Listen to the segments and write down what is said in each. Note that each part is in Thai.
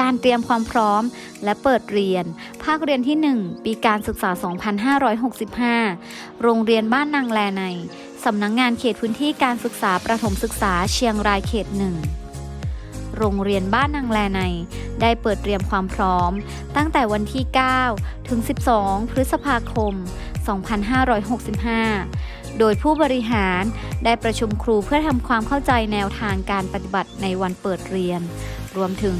การเตรียมความพร้อมและเปิดเรียน ภาคเรียนที่ 1 ปีการศึกษา 2565 โรงเรียนบ้านนางแลใน สำนักงงานเขตพื้นที่การศึกษาประถมศึกษาเชียงรายเขตหนึ่งโรงเรียนบ้านนางแลใน ได้เปิดเตรียมความพร้อม ตั้งแต่วันที่ 9 ถึง 12 พฤษภาคม 2565 โดยผู้บริหาร ได้ประชุมครูเพื่อทำความเข้าใจแนวทางการปฏิบัติในวันเปิดเรียน รวมถึง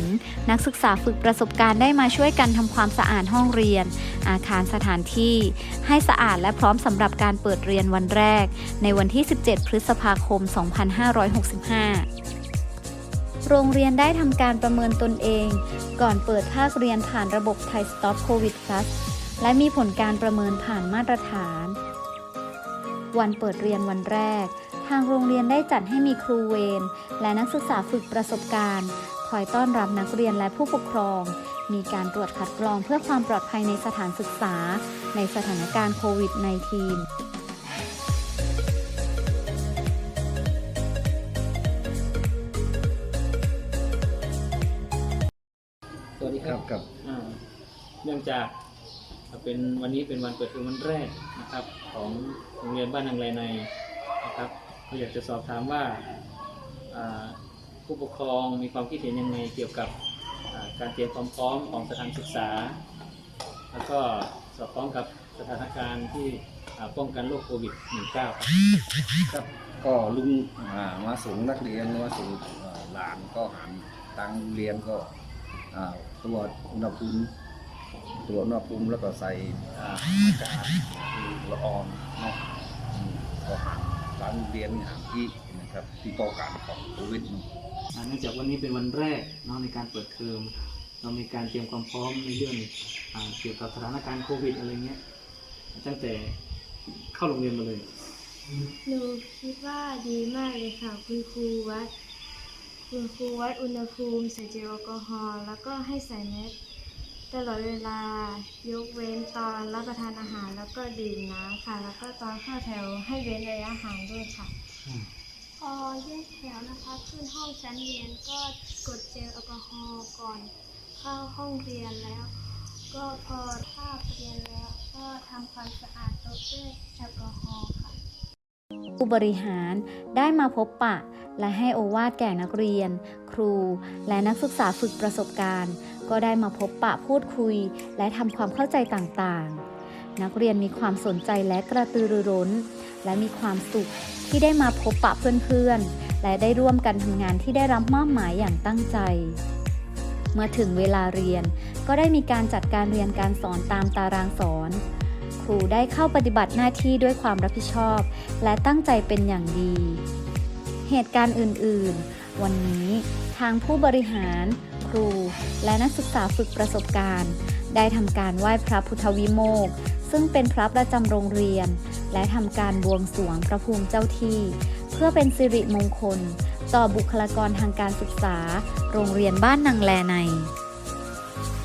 นักศึกษาฝึกประสบการณ์ได้มาช่วยกันทำความสะอาดห้องเรียน อาคารสถานที่ ให้สะอาดและพร้อมสำหรับการเปิดเรียนวันแรก ในวันที่ 17 พฤษภาคม 2565โรงเรียนได้ทำการประเมินตนเอง ก่อนเปิดภาคเรียนผ่านระบบไทยสต็อปโควิด plus และมีผลการประเมินผ่านมาตรฐาน วันเปิดเรียนวันแรกางโรงเรียนได้จัดให้มีครูเวรและนักศึกษาฝึกประสบการณ์ คอยต้อนรับนักเรียนและผู้ปกครอง มีการตรวจคัดกรองเพื่อความปลอดภัยในสถานศึกษา ในสถานการณ์โควิด -19 สวัสดีคครัรับบกับ อ่าเนื่องจากเป็นวันนี้เป็นวันเปิดเทอมวันแรกนะครับ ของโรงเรียนบ้านนางแลในนะครับ ก็อยากจะสอบถามว่าผู้ปกครองมีความคิดเห็นยังไงเกี่ยวกับการเตรียมความพร้อมของสถานศึกษา แล้วก็สอดคล้องกับสถานการณ์ที่ป้องกันโรคโควิด -19 ครับครับก็ลุงมาส่งนักเรียนมาส่งหลานก็หันตังเรียนก็ตรวจอุณหภูมิตรวจอุณหภูมิแล้วก็ใส่อาอากาศละอองเนาะอืมก็หันตัง เรียนหันที่นะครับที่ป้องกันของโควิดอ่าเนื่องจากวันนี้เป็นวันแรกเนาะในการเปิดเทอมเรามีการเตรียมความพร้อมในเรื่องอาเกี่ยวกับสถานการณ์โควิดอะไรเงี้ยตั้งแต่เข้าโรงเรียนมาเลยหนูคิดว่าดีมากเลยค่ะ คุณครูวัด คุณครูวัดอุณหภูมิใส่เจลแอลกอฮอล์แล้วก็ให้ใส่แมส ตลอดเวลายกเว้นตอนรับประทานอาหารแล้วก็ดื่มน้ำค่ะ แล้วก็ตอนเข้าแถวให้เว้นระยะห่างด้วยค่ะพอแยกแถวนะคะขึ้นห้องชั้นเรียนก็กดเจลแอลกอฮอล์ก่อน เข้าห้องเรียนแล้ว ก็พอคาบเรียนแล้ว ก็ทำความสะอาดโต๊ะด้วยแอลกอฮอล์ค่ะผู้บริหารได้มาพบปะ และให้โอวาทแก่นักเรียน ครู และนักศึกษาฝึกประสบการณ์ ก็ได้มาพบปะพูดคุย และทำความเข้าใจต่างๆ นักเรียนมีความสนใจและกระตือรือร้น และมีความสุขที่ได้มาพบปะเพื่อนๆ และได้ร่วมกันทำงานที่ได้รับมอบหมายอย่างตั้งใจ เมื่อถึงเวลาเรียนก็ได้มีการจัดการเรียนการสอนตามตารางสอน ครูได้เข้าปฏิบัติหน้าที่ด้วยความรับผิดชอบ และตั้งใจเป็นอย่างดี เหตุการณ์อื่นๆ วันนี้ทางผู้บริหาร รู และนักศึกษาฝึกประสบการณ์ ได้ทำการไหว้พระพุทธวิโมกซึ่งเป็นพระประจำโรงเรียน และทำการบวงสรวงพระภูมิเจ้าที่ เพื่อเป็นสิริมงคล ต่อบุคลากรทางการศึกษา โรงเรียนบ้านนางแลใน